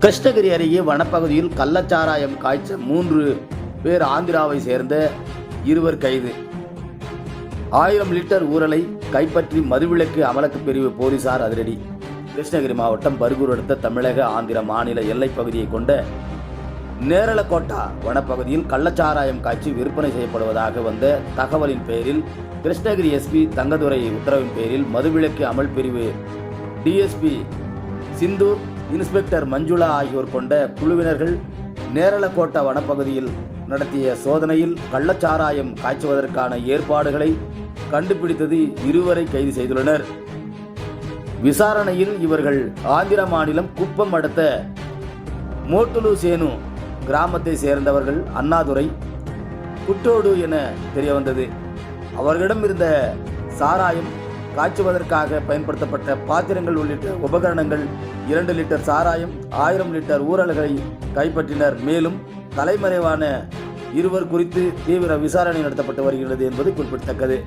கிருஷ்ணகிரி அருகே வனப்பகுதியில் கள்ளச்சாராயம் காய்ச்ச மூன்று பேர் ஆந்திராவை சேர்ந்த இருவர் கைது. ஆயிரம் லிட்டர் ஊரலை கைப்பற்றி மதுவிலக்கு அமலக்கு பிரிவு போலீசார் அதிரடி. கிருஷ்ணகிரி மாவட்டம் பருகூர் அடுத்த தமிழக ஆந்திர மாநில எல்லைப் பகுதியை கொண்ட நேரலக்கோட்டா வனப்பகுதியில் கள்ளச்சாராயம் காய்ச்சி விற்பனை செய்யப்படுவதாக வந்த தகவலின் பேரில் கிருஷ்ணகிரி எஸ்பி தங்கதுரை உத்தரவின் பேரில் மதுவிலக்கு அமல் பிரிவு. டிஎஸ்பி சிந்து இன்ஸ்பெக்டர் மஞ்சுளா ஆகியோர் கொண்ட குழுவினர்கள் நேரலக்கோட்டா வனப்பகுதியில் நடத்திய சோதனையில் கள்ளச்சாராயம் காய்ச்சுவதற்கான ஏற்பாடுகளை கண்டுபிடித்தது இருவரை கைது செய்துள்ளனர். விசாரணையில் இவர்கள் ஆந்திர மாநிலம் குப்பம் அடுத்த மோட்டுலு சேனு கிராமத்தை சேர்ந்தவர்கள் அண்ணாதுரை குட்டோடு என தெரிய வந்தது. அவர்களிடம் இருந்த சாராயம் காய்ச்சுவதற்காக பயன்படுத்தப்பட்ட பாத்திரங்கள் உள்ளிட்ட உபகரணங்கள் இரண்டு லிட்டர் சாராயம் ஆயிரம் லிட்டர் ஊரல்களை கைப்பற்றினர். மேலும் தலைமறைவான இருவர் குறித்து தீவிர விசாரணை நடத்தப்பட்டு வருகிறது என்பது குறிப்பிடத்தக்கது.